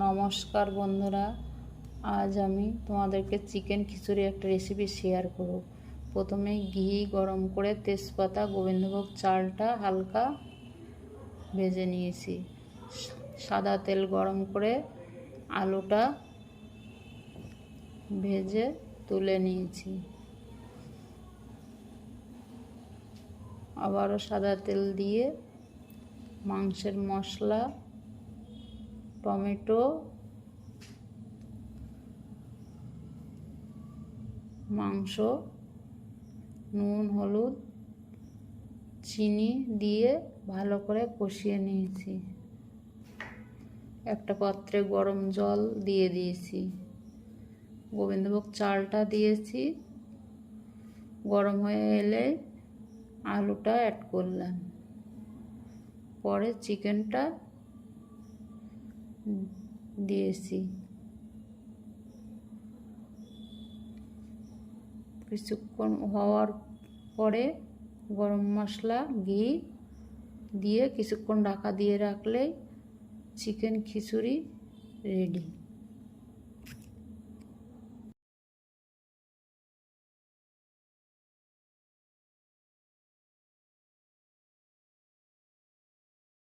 নমস্কার বন্ধুরা, আজ আমি তোমাদেরকে চিকেন খিচুড়ি একটা রেসিপি শেয়ার করব। প্রথমে ঘি গরম করে তেজপাতা, গোবিন্দভোগ চালটা হালকা ভেজে নিয়েছি। সাদা তেল গরম করে আলুটা ভেজে তুলে নিয়েছি। আবারও সাদা তেল দিয়ে মাংসের মশলা টমেটো, মাংস, নুন, হলুদ, চিনি দিয়ে ভালো করে কষিয়ে নিয়েছি। একটা পাত্রে গরম জল দিয়ে দিয়েছি। গোবিন্দভোগ চালটা দিয়েছি। গরম হয়ে এলে আলুটা অ্যাড করলাম। পরে চিকেনটা দিয়েছি কিছুক্ষণ হওয়ার পরে গরম মশলা, ঘি দিয়ে কিছুক্ষণ ঢাকা দিয়ে রাখলেই চিকেন খিচুড়ি রেডি